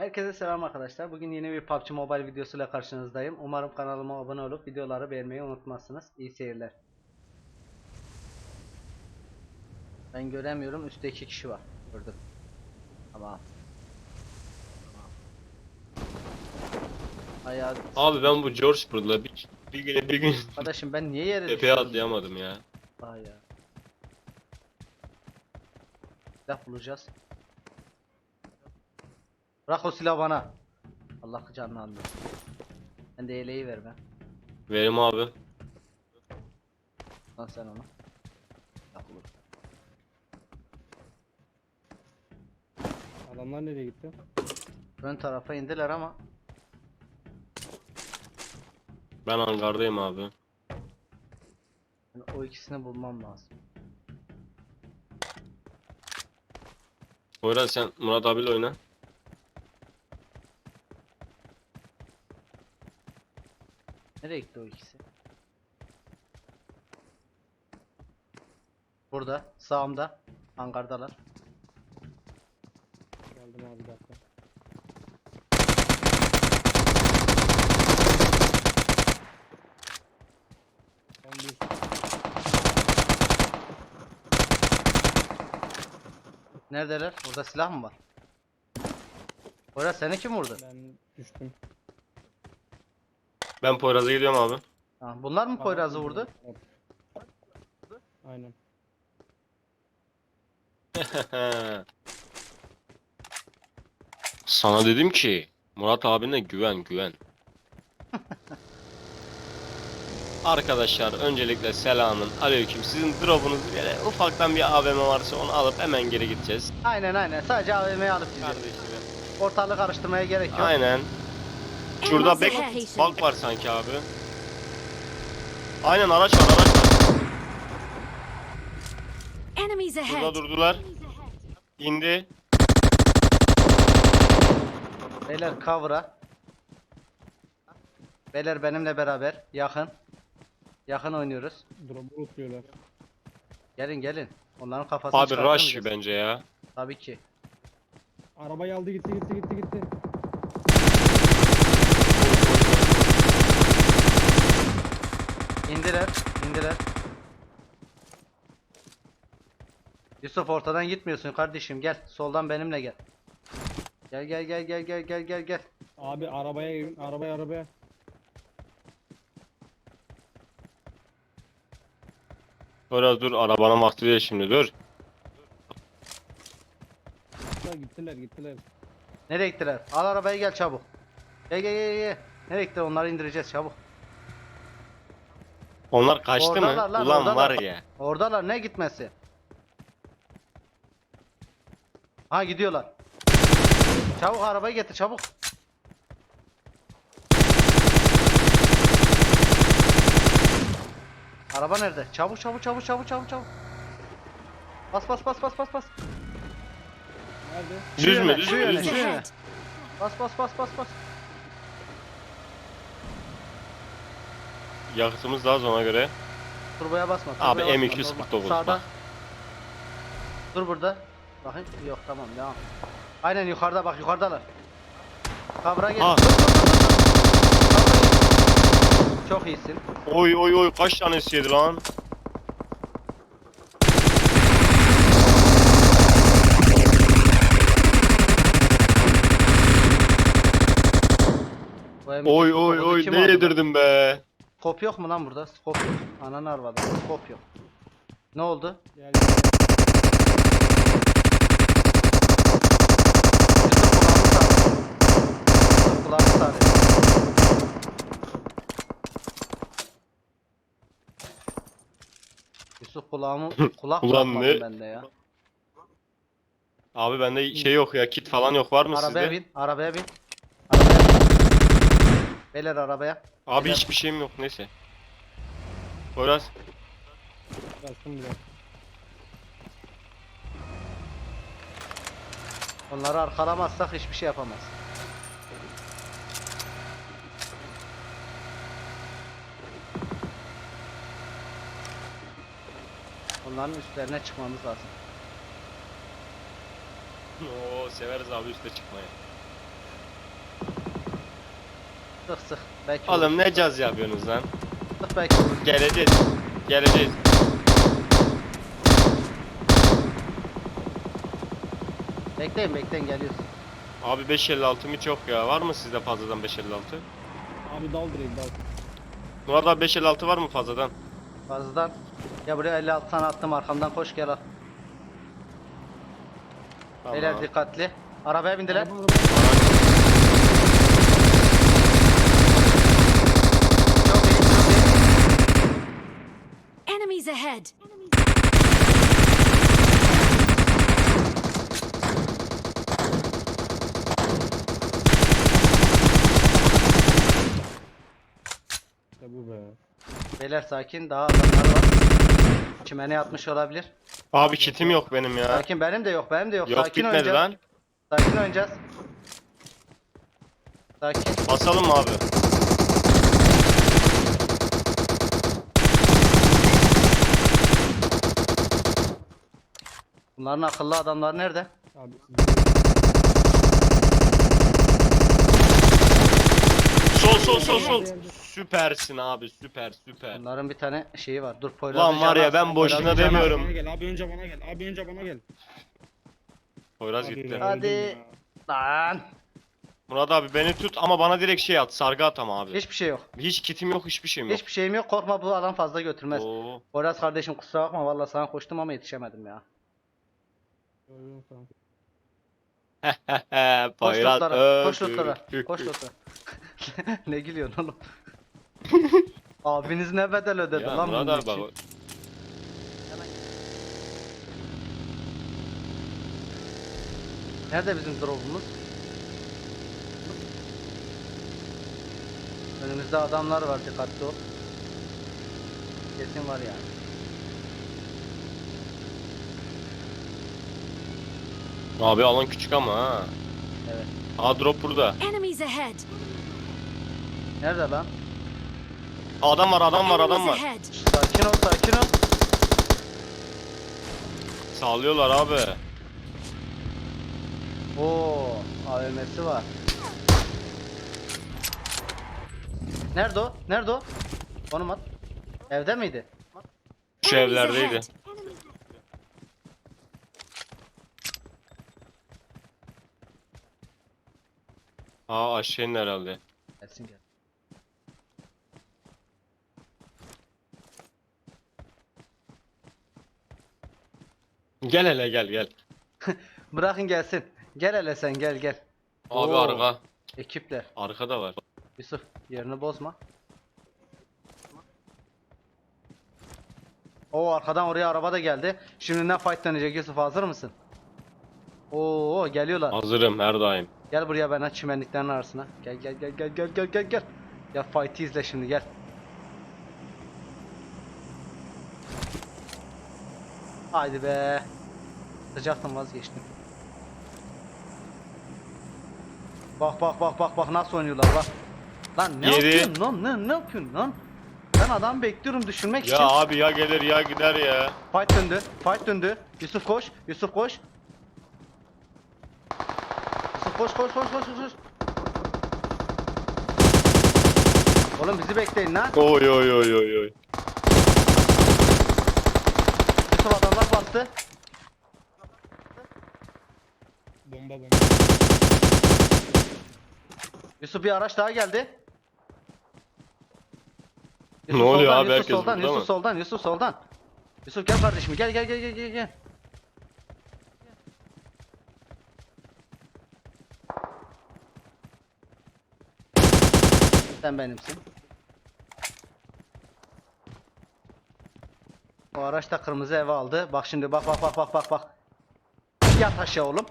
Herkese selam arkadaşlar. Bugün yeni bir PUBG Mobile videosuyla karşınızdayım. Umarım kanalıma abone olup videoları beğenmeyi unutmazsınız. İyi seyirler. Ben göremiyorum. Üstte iki kişi var. Gördüm. Tamam. Tamam. Ayağı... Abi ben bu George Bird'la bir, bir güne bir gün Arkadaşım ben niye yere tepeye atlayamadım ya. Aa ya. Silah bulacağız. Bırak o silahı bana. Allah canını almıyor. Ben de eleği ver ben. Verim abi. Lan sen onu. Bulur. Adamlar nereye gitti? Ön tarafa indiler ama Ben hangardayım abi. yani o ikisini bulmam lazım. Poyraz sen Murat abiyle oyna. Nereye gitti o ikisi? Burada, sağımda, hangardalar. Geldim abi bir dakika. Son bir Neredeler? Burada silah mı var? Orada seni kim vurdu? ben düştüm. Ben Poyraz'a gidiyorum abi. Ha, bunlar mı Poyraz'ı vurdu? Aynen. Sana dedim ki Murat abine güven güven. Arkadaşlar öncelikle selamın aleyküm. Sizin drop'unuz böyle ufaktan bir AVM varsa onu alıp hemen geri gideceğiz. Aynen aynen. Sadece AVM'yi alıp gideceğiz. Kardeşim. Ortalığı karıştırmaya gerek yok. Aynen. Şurada ahead. bank var sanki abi. Aynen araç var araç var. Burada durdular. İndi. Beyler cover'a. Beyler benimle beraber. Yakın. Yakın oynuyoruz. Drop'u unutuyorlar. Gelin gelin. Onların kafasını Abi rush bence ya. Tabii ki. Arabayı aldı gitti gitti gitti gitti. İndiler. indiler. Yusuf ortadan gitmiyorsun kardeşim. Gel. Soldan benimle gel. Gel gel gel gel gel gel gel gel. Abi arabaya girin. Arabaya arabaya. Biraz dur arabanın vakti değil şimdi dur. Gittiler gittiler gittiler. Nereye gittiler? Al arabayı gel çabuk. Gel gel gel gel. Nereye gitti? Onları indireceğiz çabuk. Onlar kaçtı Oradalar mı? lan, Ulan oradalar. var ya. Oradalar ne gitmesi? Ha gidiyorlar. Çabuk arabayı getir çabuk. Araba nerede? Çabuk çabuk çabuk çabuk çabuk çabuk. Bas bas bas bas bas bas. Nerede? Düz mü? Düz mü? Düz mü? Bas bas bas bas bas. Yakıtımız daha az ona göre. Turboya basma. Abi, turboya basma, M249 normal. Sağda. bak. Dur burada. Bakayım. Yok tamam devam. Aynen yukarıda bak yukarıdalar. Kavra gel. Ha. Gel. Çok iyisin. Oy oy oy kaç tanesi yedi lan? Bu M249'u Oy oy oy kim ne aldı yedirdim be. Skop yok mu lan burada? Skop yok. Ananı arvadı. Skop yok. Ne oldu? Gel gel. Yusuf kulağımı kulak Ulan ne? bende ya. Abi bende şey yok ya kit falan yok var mı Arabaya sizde? bin, arabaya bin. Arabaya bin. Beyler arabaya. Abi Beyler. hiçbir şeyim yok neyse. Poyraz. Bastım biraz. Onları arkalamazsak hiçbir şey yapamaz. Onların üstlerine çıkmamız lazım. Oo severiz abi üste çıkmayı. Sık sık. Belki Oğlum ne caz yapıyorsunuz lan? Sık belki olur. Geleceğiz. Geleceğiz. Bekleyin bekleyin geliyoruz. Abi 556 mı çok ya? Var mı sizde fazladan 556? Abi dal direkt dal. Murat abi 556 var mı fazladan? Fazladan. Ya buraya 56 tane attım arkamdan koş gel al. Tamam. Beyler dikkatli. Arabaya bindiler. Araba, araba. Çok iyi çok iyi. Enemies ahead! İşte bu be. Beyler sakin daha adamlar var. Çimene yatmış olabilir. Abi kitim yok benim ya. Sakin benim de yok benim de yok. Yok sakin bitmedi oynayacağız. lan. Sakin oynayacağız. Sakin. Basalım mı abi? Bunların akıllı adamlar nerede? Abi Sol sol sol sol. Süpersin abi süper süper. Bunların bir tane şeyi var. Dur Poyraz. Lan var ya ben boşuna demiyorum. Bana gel abi önce bana gel. Abi önce bana gel. Poyraz Abi gitti. Hadi. Lan. Murat abi beni tut ama bana direkt şey at. Sargı at ama abi. Hiç, Hiçbir şey yok. kitim yok hiçbir şeyim yok. Hiçbir şeyim yok. Korkma bu adam fazla götürmez. Oo. Poyraz kardeşim kusura bakma valla sana koştum ama yetişemedim ya. Sana. He Koş Poyraz lootlara. Koş lootlara. ne gülüyorsun oğlum? Abiniz ne bedel ödedi Ya lan bunun abi bak. için. Nerede bizim drop'umuz? Önümüzde adamlar var dikkatli ol. Kesin var yani. Abi alan küçük ama ha. Evet. Aa drop burada. Enemies ahead! Nerede lan? Adam var adam var adam Enemies var. ahead! Sakin ol sakin ol. Sağlıyorlar abi. Oo, AVM'si var. Nerede o? Nerede o? Konum at. Evde miydi? Şu Enemies evlerdeydi. ahead. Aa aşağının herhalde. Gelsin gel. Gel hele gel gel. Bırakın gelsin. Gel hele sen gel gel. Abi Oo. arka. Ekipler. Arkada var. Yusuf yerini bozma. O arkadan oraya araba da geldi. Şimdi ne fight dönecek Yusuf hazır mısın? Oo geliyorlar. Hazırım her daim. Gel buraya ben çimenliklerin arasına. Gel gel gel gel gel gel gel gel. Ya fight'i izle şimdi gel. Haydi be. Sıcaktan vazgeçtim. Bak bak bak bak bak nasıl oynuyorlar bak. Lan ne Yedi. yapıyorsun lan ne, ne yapıyorsun lan? Ben adam bekliyorum düşürmek Ya için. abi ya gelir ya gider ya. Fight döndü. Fight döndü. Yusuf koş. Yusuf koş. Yusuf koş koş koş koş koş. Oğlum bizi bekleyin lan. Oy oy oy oy oy. Yusuf adamlar bastı. Bomba bomba. Yusuf bir araç daha geldi. Ne oluyor soldan, abi? Yusuf Herkes soldan, burada Yusuf mı? soldan, Yusuf soldan. Yusuf gel kardeşim gel gel gel gel gel Sen benimsin. O araç da kırmızı eve aldı. Bak şimdi bak bak bak bak bak bak. Yat aşağı oğlum.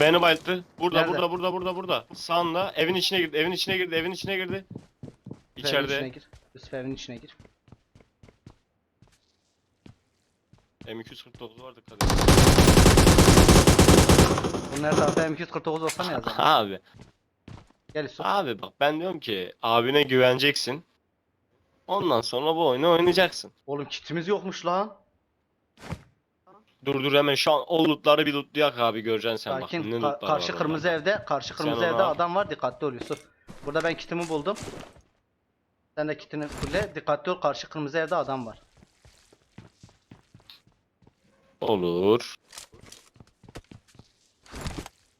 Beni bayılttı. Burada Nerede? burada burada burada burada. Sağında evin içine girdi. Evin içine girdi. Evin içine girdi. Yusuf evin içine İçeride. gir. Yusuf evin içine gir. M249 vardı kadın. Bunlar zaten M249 olsa ne yazar? Abi. Gel. Abi bak ben diyorum ki abine güveneceksin. Ondan sonra bu oyunu oynayacaksın. Oğlum kitimiz yokmuş lan. Dur dur hemen şu an o lootları bir lootlayak abi göreceksin sen bak. Sakin. Ne Ka- lootlar karşı var kırmızı oralarda. evde, karşı kırmızı onu evde adam var. Dikkatli ol Yusuf. Burada ben kitimi buldum. Sen de kitini fulle. Dikkatli ol. Karşı kırmızı evde adam var. Olur.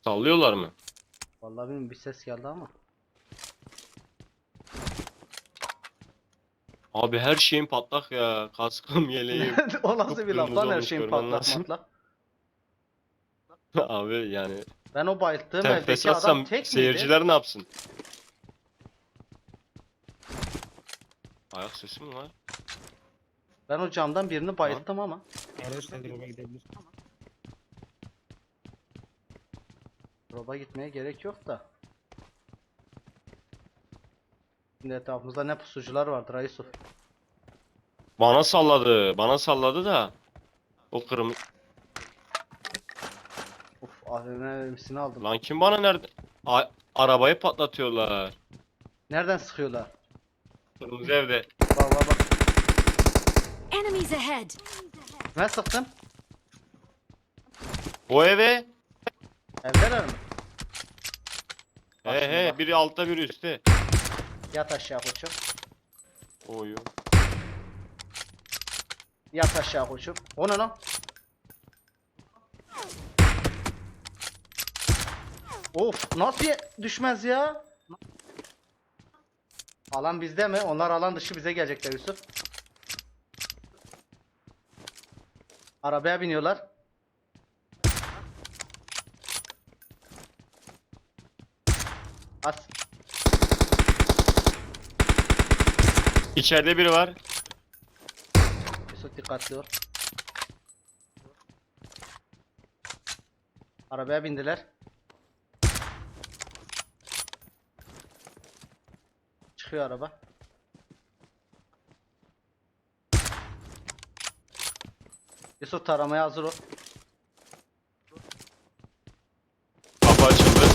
Sallıyorlar mı? Vallahi bilmiyorum bir ses geldi ama. Abi her şeyim patlak ya. Kaskım, yeleğim. o nasıl bir laf lan her görmen patlak matlak. abi yani Ben o bayılttığım evdeki adam tek miydi? seyirciler ne yapsın? Ayak sesi mi var? Ben o camdan birini bayılttım ama. Araçla drop'a gidebilir. Roba gitmeye gerek yok da. Şimdi etrafımızda ne pusucular vardır ha Yusuf. Bana salladı. Bana salladı da. O kırmızı. Uf AVM'sini aldım. Lan kim bana nerede? A- arabayı patlatıyorlar. Nereden sıkıyorlar? Kırmızı evde. Bak bak bak. Enemies ahead! Ne sıktın? O eve. Evdeler mi? Bak He şimdi he bak. biri altta biri üstte. Yat aşağı koçum. Oyu. Yat aşağı koçum. O ne lan? Of nasıl ye- düşmez ya? Alan bizde mi? Onlar alan dışı bize gelecekler Yusuf. Arabaya biniyorlar. İçeride biri var. Yusuf dikkatli ol. Arabaya bindiler. Çıkıyor araba. Yusuf taramaya hazır ol. Kapı açıldı.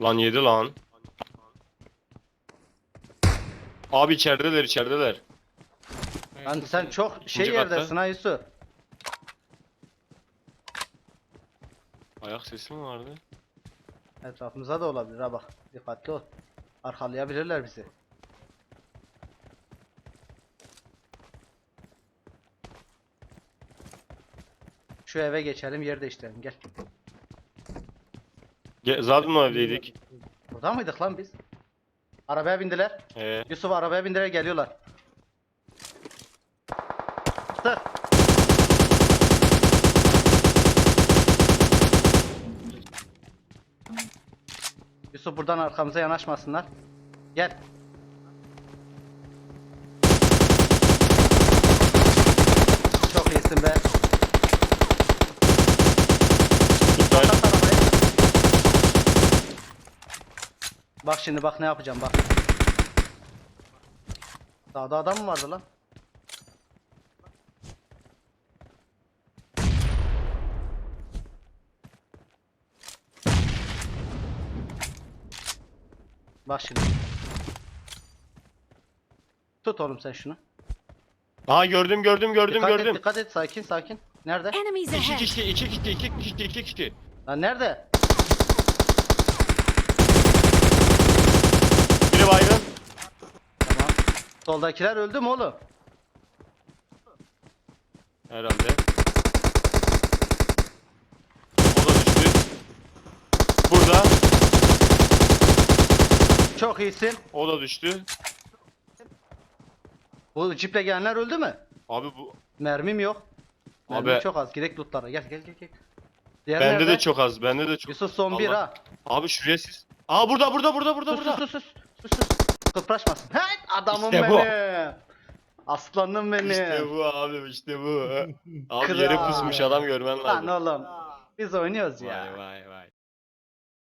Lan yedi lan. Abi içerideler içerideler. Lan sen çok şey İkinci katta. yerdesin ha Yusuf. Ayak sesi mi vardı? Etrafımıza da olabilir ha bak. Dikkatli ol. Arkalayabilirler bizi. Şu eve geçelim yer değiştirelim gel. Ge- Zaten o evdeydik. Burada mıydık lan biz? Arabaya bindiler. Ee, Yusuf arabaya bindiler geliyorlar. Sık. Yusuf buradan arkamıza yanaşmasınlar. Gel. Çok iyisin be. tut lan. Patlat arabayı. Bak şimdi bak ne yapacağım bak. Dağda adam mı vardı lan? Bak şimdi. Tut oğlum sen şunu. Aha gördüm gördüm gördüm dikkat gördüm. et dikkat et sakin sakin. Nerede? Enemies İki ahead! kişi iki kişi iki kişi iki kişi. Lan nerede? Baygın. Tamam. Soldakiler öldü mü oğlum? Herhalde. O da düştü. Burada. Çok iyisin. O da düştü. Bu ciple gelenler öldü mü? Abi bu Mermim yok. Mermim Abi- çok az. Girek lootlara. Gel gel gel gel. Diğer bende nerede? de çok az. Bende de çok. Yusuf son bir Allah. ha. Abi şuraya siz. Aa burada burada burada burada Sus burada. sus sus sus. Sus. Kıpraşmasın. Hey adamım İşte benim. Aslanım benim. İşte bu abi işte bu. Abi Kral. yere pusmuş adam görmen Lan lazım. oğlum. Biz oynuyoruz ya. Vay vay vay.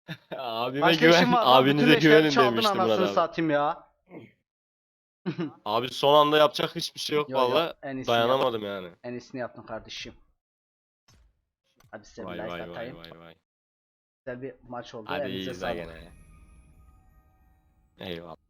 Abime Başka güven, lan. Abinize güvenin anasını Murat abi. satayım ya. Abi son anda yapacak hiçbir şey yok Yo, yo, valla. Dayanamadım yani. Yap. En iyisini yaptın kardeşim. Hadi size bir Vay like vay vay atayım. vay vay. Güzel bir maç oldu. Hadi Elinize iyiyiz sağlık. gene. Eyvallah.